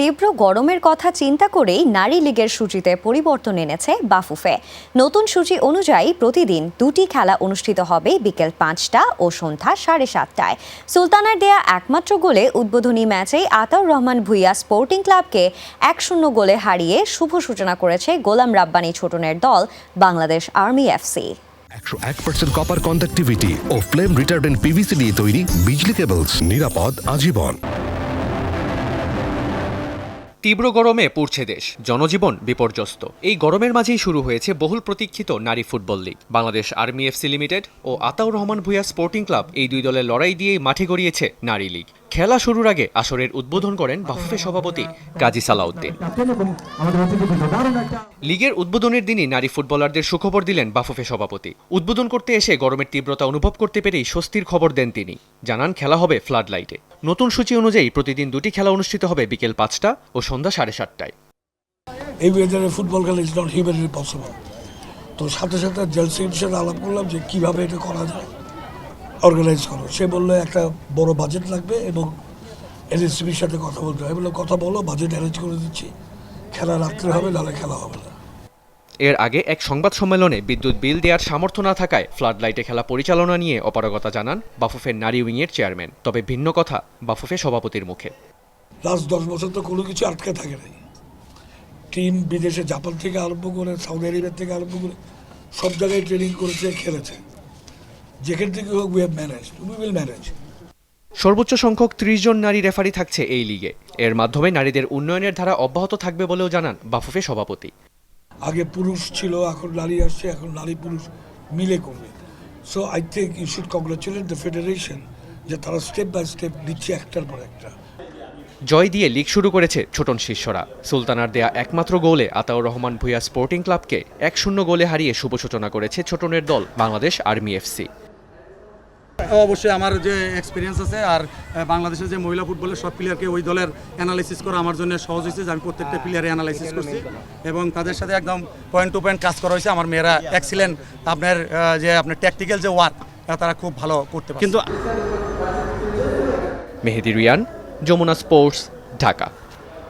তীব্র গরমের কথা চিন্তা করেই নারী লীগের সূচিতে পরিবর্তন এনেছে বাফুফে। নতুন সূচি অনুযায়ী প্রতিদিন দুটি খেলা অনুষ্ঠিত হবে বিকেল পাঁচটা ও সন্ধ্যা সাড়ে সাতটায়। সুলতানার দেয়া একমাত্র গোলে উদ্বোধনী ম্যাচেই আতাউর রহমান ভুইয়া স্পোর্টিং ক্লাবকে এক শূন্য গোলে হারিয়ে শুভ সূচনা করেছে গোলাম রাব্বানি ছোটনের দল বাংলাদেশ আর্মি এফসি একশো এক পার্সেন্ট কপার কন্ডাক্টিভিটি ও ফ্লেম রিটার্ডেন্ট পিভিসি দিয়ে তৈরি বিজলি কেবলস নিরাপদ, আজীবন। তীব্র গরমে পড়ছে দেশ। জনজীবন বিপর্যস্ত। এই গরমের মাঝেই শুরু হয়েছে বহুল প্রতীক্ষিত নারী football league. Bangladesh army FC limited ও আতাউর রহমান ভুইয়া স্পোর্টিং ক্লাব এই দুই দলের লড়াই দিয়েই মাঠে গড়িয়েছে নারী লীগ। খেলা শুরুর আগে আসরের উদ্বোধন করেন বাফুফে সভাপতি কাজী সালাউদ্দিন। লিগের উদ্বোধনের দিনই নারী ফুটবলারদের সুখবর দিলেন বাফুফে সভাপতি। উদ্বোধন করতে এসে গরমের তীব্রতা অনুভব করতে পেরেই স্বস্তির খবর দেন তিনি। জানান, খেলা হবে ফ্লাড লাইটে নতুন সূচি অনুযায়ী প্রতিদিন দুটি খেলা অনুষ্ঠিত হবে বিকেল পাঁচটা ও সন্ধ্যা সাড়ে সাতটায়। এই ওয়েদারে ফুটবল খেলা ইজ নট হিউম্যানলি পসিবল তো সাথে সাথে জেলসির সাথে আলাপ করলাম যে কীভাবে এটা করা যায়। অর্গানাইজ করো। সে বলল একটা বড় বাজেট লাগবে এবং এনএসসিবির সাথে কথা বলতে হবে। বলল কথা বলো বাজেট অ্যারেঞ্জ করে দিচ্ছি। খেলা রাত্রে হবে নাহলে খেলা হবে না। এর আগে এক সংবাদ সম্মেলনে বিদ্যুৎ বিল দেওয়ার সামর্থ্য না থাকায় ফ্লাড লাইটে খেলা পরিচালনা নিয়ে অপারগতা জানান বাফুফের নারী উইংয়ের চেয়ারম্যান। তবে ভিন্ন কথা বাফুফে সভাপতির মুখে। লাস্ট দশ বছর তো কোনো কিছু আটকে থাকে নাই। টিম বিদেশে জাপান থেকে আরম্ভ করে সৌদি আরবের থেকে আরম্ভ করে সব জায়গায় ট্রেনিং করেছে খেলেছে। যেখান থেকে হোক we have manage we will manage সর্বোচ্চ সংখ্যক ত্রিশ জন নারী রেফারি থাকছে এই লিগে। এর মাধ্যমে নারীদের উন্নয়নের ধারা অব্যাহত থাকবে বলেও জানান বাফুফে সভাপতি। আগে পুরুষ ছিল এখন নারী আসছে এখন নারী পুরুষ মিলে করবে। So I think you should congratulate the federation যে তারা স্টেপ বাই স্টেপ দিচ্ছে একটার পর একটা। জয় দিয়ে লিগ শুরু করেছে ছোটন শিষ্যরা। সুলতানার দেয়া একমাত্র গোলে আতাউর রহমান ভুইয়া স্পোর্টিং ক্লাবকে এক শূন্য গোলে হারিয়ে শুভ সূচনা করেছে ছোটনের দল বাংলাদেশ আর্মি এফসি অবশ্যই আমার যে এক্সপিরিয়েন্স আছে আর বাংলাদেশের যে মহিলা ফুটবলের সব প্লেয়ারকে ওই দলের অ্যানালাইসিস করা আমার জন্য সহজ হয়েছে যে আমি প্রত্যেকটা প্লেয়ারে অ্যানালাইসিস করছি। এবং তাদের সাথে একদম পয়েন্ট টু পয়েন্ট কাজ করা হয়েছে। আমার মেয়েরা এক্সিলেন্ট আপনার যে আপনার ট্যাকটিক্যাল যে ওয়ার্ক তারা খুব ভালো করতে পারে কিন্তু মেহেদি রিয়ান যমুনা স্পোর্টস ঢাকা।